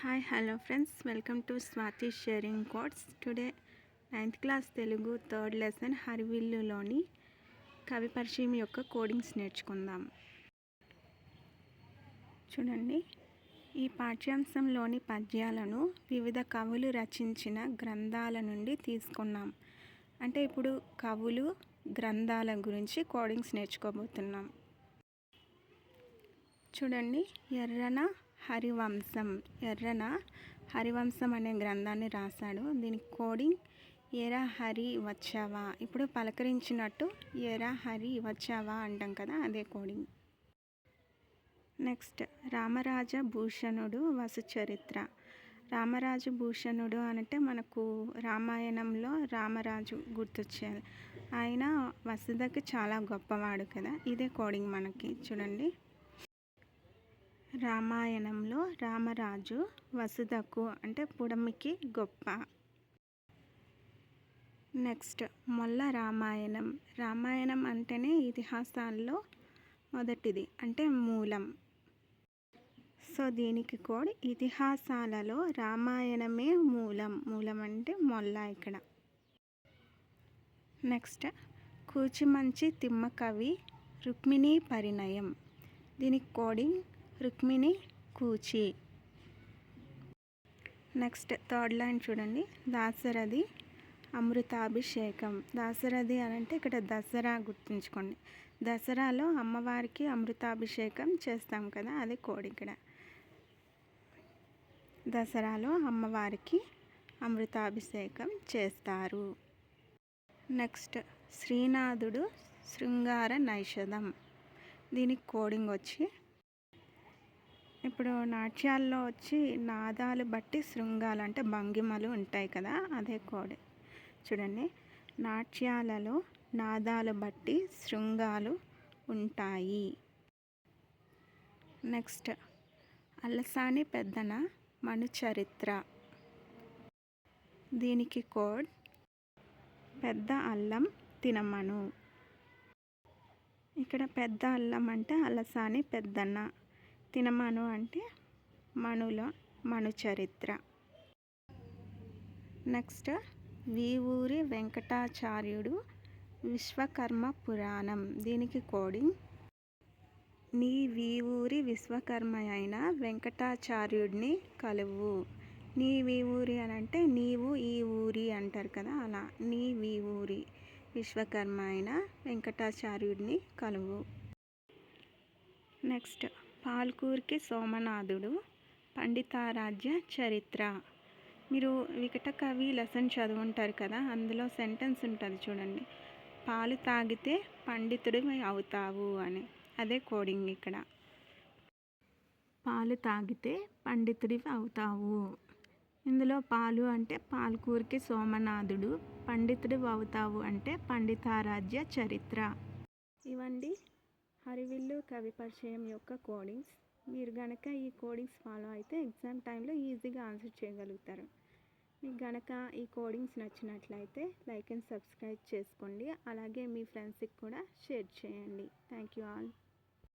Hi hello friends welcome to Swathi sharing codes today ninth class Telugu third lesson హరివిల్లులోని కవి పరిచయం యొక్క codings నేర్చుకుందాం. చూడండి ఈ పాఠ్యాంశంలోని పద్యాలను వివిధ కవులు రచించిన గ్రంథాల నుండి తీసుకున్నాం. అంటే ఇప్పుడు కవులు గ్రంథాల గురించి కోడింగ్స్ నేర్చుకోబోతున్నాం. చూడండి ఎర్రన హరివంశం ఎర్రన హరివంశం అనే గ్రంథాన్ని రాశాడు. దీని కోడింగ్ ఎరా హరి వచ్చావా? ఇప్పుడు పలకరించినట్టు ఎరా హరి వచ్చావా అంటాం కదా అదే కోడింగ్. నెక్స్ట్ రామరాజ భూషణుడు వసుచరిత్ర. రామరాజు భూషణుడు అంటే మనకు రామాయణంలో రామరాజు గుర్తొచ్చేది ఆయన వసుదకి చాలా గొప్పవాడు కదా ఇదే కోడింగ్ మనకి. చూడండి. రామాయణంలో రామరాజు వసుదకు అంటే పుడమికి గొప్ప. నెక్స్ట్ మొల్ల రామాయణం. రామాయణం అంటేనే ఇతిహాసాల్లో మొదటిది అంటే మూలం. సో దీనికి కూడా ఇతిహాసాలలో రామాయణమే మూలం. మూలం అంటే మొల్ల ఇక్కడ. నెక్స్ట్ కూచిమంచి తిమ్మకవి రుక్మిణీ రుక్మిణి పరిణయం. దీనికి coding Rukmini Kuchi. Next third line చూడండి. దాసరథి అమృతాభిషేకం. దాసరథి అని అంటే ఇక్కడ దసరా గుర్తుంచుకోండి. దసరాలో అమ్మవారికి అమృతాభిషేకం చేస్తాం కదా అది కోడి ఇక్కడ. దసరాలో అమ్మవారికి అమృతాభిషేకం చేస్తారు. నెక్స్ట్ శ్రీనాథుడు శృంగార నైషధం. దీనికి కోడింగ్ వచ్చి ఇప్పుడు నాట్యాల్లో వచ్చి నాదాలు బట్టి శృంగాలు అంటే భంగిమలు ఉంటాయి కదా అదే కోడి. చూడండి. నాట్యాలలో నాదాలు బట్టి శృంగాలు ఉంటాయి. నెక్స్ట్. అల్లసాని పెద్దన మనుచరిత్ర. దీనికి కోడ్ పెద్ద అల్లం తినమను. ఇక్కడ పెద్ద అల్లం అంటే అలసాని పెద్దన్న తినమను అంటే మనుల మను చరిత్ర నెక్స్ట్ వీవూరి వెంకటాచార్యుడు విశ్వకర్మ పురాణం. దీనికి కోడింగ్ నీ వీవూరి విశ్వకర్మ అయిన వెంకటాచార్యుడిని కలువు. నీ వీవూరి అని అంటే నీవు ఈ ఊరి అంటారు కదా అలా. నీ వీవూరి విశ్వకర్మ అయిన వెంకటాచార్యుడిని కలువు. నెక్స్ట్ పాల్కూర్కి సోమనాథుడు పండితారాధ్య చరిత్ర. మీరు వికట కవి లెసన్ చదువుంటారు కదా అందులో సెంటెన్స్ ఉంటుంది చూడండి. పాలు తాగితే పండితుడు అవుతావు అని. అదే కోడింగ్ ఇక్కడ. పాలు తాగితే పండితుడివి అవుతావు. ఇందులో పాలు అంటే పాల్కూరికి సోమనాథుడు పండితుడు అవుతావు అంటే పండితారాధ్య చరిత్ర. ఇవండి హరివిల్లు కవి పరిచయం యొక్క కోడింగ్స్. మీరు గనక ఈ కోడింగ్స్ ఫాలో అయితే ఎగ్జామ్ టైంలో ఈజీగా ఆన్సర్ చేయగలుగుతారు. మీకు గనక ఈ కోడింగ్స్ నచ్చినట్లయితే లైక్ అండ్ సబ్స్క్రైబ్ చేసుకోండి. అలాగే మీ ఫ్రెండ్స్కి కూడా షేర్ చేయండి. Thank you all.